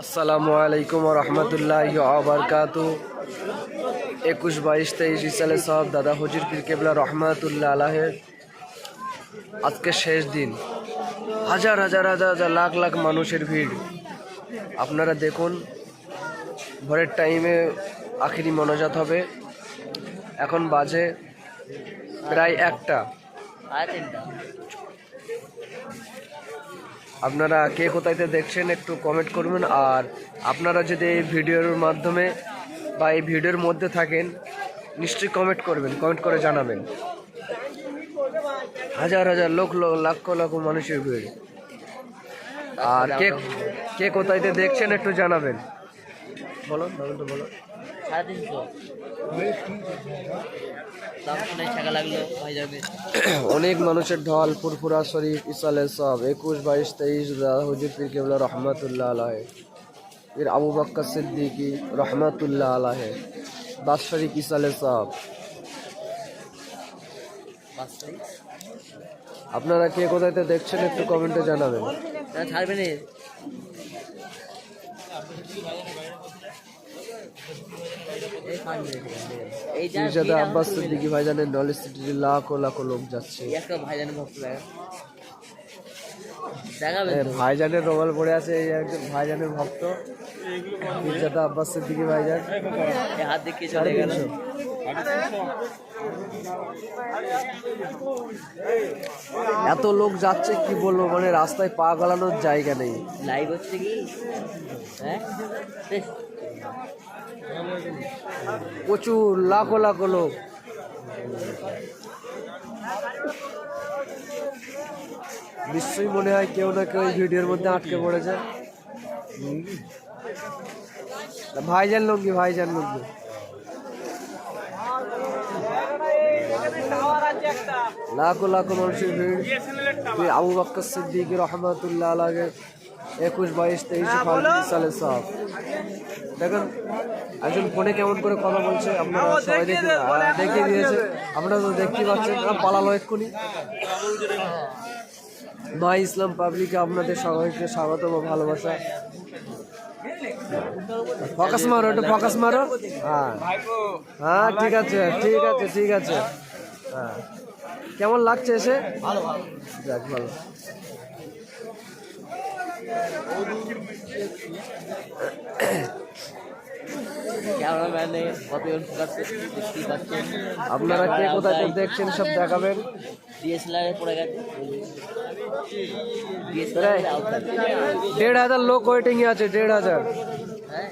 আসসালামু আলাইকুম রহমতুল্লাহ আবরকাত একুশ বাইশ তেইশ সালে সব দাদা হুজুর পীর কেবলা রহমতুল্লাহ আলাহের আজকে শেষ দিন। হাজার হাজার হাজার হাজার লাখ লাখ মানুষের ভিড়। আপনারা দেখুন ভোরের টাইমে আখিরি মনোজাত হবে। এখন বাজে প্রায় একটা। আপনারা কে কোথায়তে দেখছেন একটু কমেন্ট করবেন। আর আপনারা যদি এই ভিডিওর মাধ্যমে বা এই ভিডিওর মধ্যে থাকেন, নিশ্চয়ই কমেন্ট করবেন কমেন্ট করে জানাবেন। হাজার হাজার লোক লোক লাখ লাখ মানুষের ভিড়। আর কে কে কোথায়তে দেখছেন একটু জানাবেন। বলো বলো সাড়ে তিনশো অনেক মানুষের ঢল, ফুরফুরা শরীফ ইসালে সব। একুশ, বাইশ, তেইশ হুজুর পীর কেবলা রহমতুল্লাহ আলাহ এর আবু বাক্কা সিদ্দিকি রহমতুল্লাহ আলাহ বাস শরীফ ইসালে সব। আপনারা কে কোথায়তে দেখছেন একটু কমেন্টে জানাবেন। তারা আব্বাস সিদ্দিকি ভাইজানের নলেজ লাখো লাখো লোক যাচ্ছে। একটা ভাইজানের ভক্ত দেখা ভাইজানের রোমাল পড়ে আছে এই একজন ভাইজানের ভক্ত। মির্জাদা আব্বাস সিদ্দিকি ভাইজান। হাত দেখিয়ে চলে গেল? এত লোক যাচ্ছে কি বলব মানে রাস্তায় পা গলানোর জায়গা নেই। লাইভ হচ্ছে কি? হ্যাঁ? প্রচুর, লাখো লাখো লোক নিশ্চয়ই মনে হয় কেউ না কেউ ভিডিওর মধ্যে আটকে পড়েছে। ভাইজান লঙ্গি ভাইজান লঙ্গি লাখো লাখো মানুষের ভিড়। তুই আবু বাক্কর সিদ্দিক রহমতুল্লাহ আলাগে একুশ বাইশ তেইশ ফাল্গুন সালে সব দেখেন একজন ফোনে কেমন করে কথা বলছে আপনারা সবাই দেখে দেখিয়ে দিয়েছে। আপনারা তো দেখতেই পাচ্ছেন পালালো এক্ষুনি। মা ইসলাম পাবলিকে আপনাদের সবাইকে স্বাগত ও ভালোবাসা। ফোকাস মারো একটু ফোকাস মারো। হ্যাঁ। হ্যাঁ ঠিক আছে ঠিক আছে ঠিক আছে। হ্যাঁ। কেমন লাগছে এসে? ভালো ভালো। যাক ভালো। আপনারা কে কোথায় দেখছেন সব দেখাবেন? ডিএসএলআর এ পড়ে গেছে। প্রায় ডিএসএলআর আউট দেড় হাজার লোক ওয়েটিং এ আছে দেড় হাজার। হ্যাঁ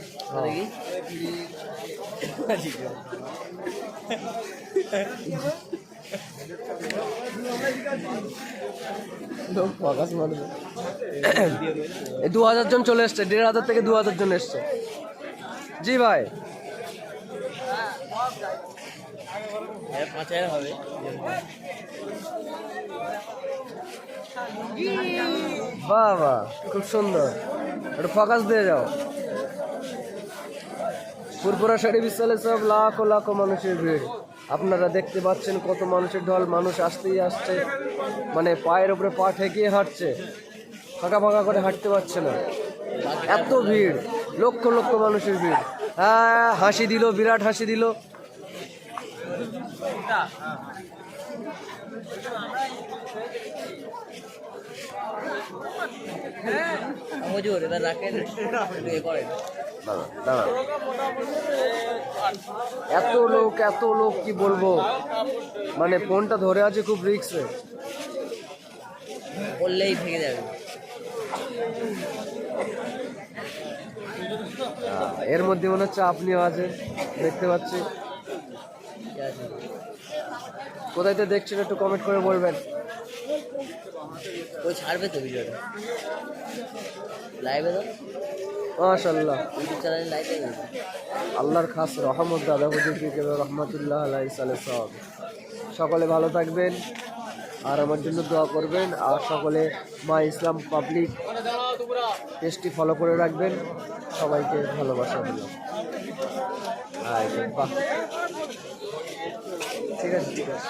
দু হাজার জন চলে এসছে, দেড় হাজার থেকে দু হাজার জন এসছে। জি ভাই। হবে বাহ বাহ খুব সুন্দর। একটু ফোকাস দিয়ে যাও। পুরপুরা শাড়ি বিশালে সব লাখো লাখো মানুষের ভিড়। আপনারা দেখতে পাচ্ছেন কত মানুষের ঢল, মানুষ আসতেই আসছে। মানে পায়ের উপরে পা ঠেকিয়ে হাঁটছে। ফাঁকা ফাঁকা করে হাঁটতে পারছে না। এত ভিড়, লক্ষ লক্ষ মানুষের ভিড়। হ্যাঁ হাসি দিল, বিরাট হাসি দিল। মজুর এবার রাখেন। করেন। এত লোক এত লোক কি বলব? মানে ফোনটা ধরে আছে খুব রিক্সে বললেই ভেঙে যাবে। এর মধ্যে মনে হচ্ছে আপনিও আছে দেখতে পাচ্ছি। কোথায় তো দেখছেন একটু কমেন্ট করে বলবেন। ওই ছাড়বে তো ভিডিওটা লাইভে তো? মাশাল্লাহ ইউটিউব চ্যানেলে লাইভে আল্লাহর খাস রহমত দাদা বুঝি রহমতুল্লাহ আলাই সালে সব সকলে ভালো থাকবেন আর আমার জন্য দোয়া করবেন আর সকলে মা ইসলাম পাবলিক টেস্টটি ফলো করে রাখবেন। সবাইকে ভালোবাসা দিল ঠিক আছে ঠিক আছে।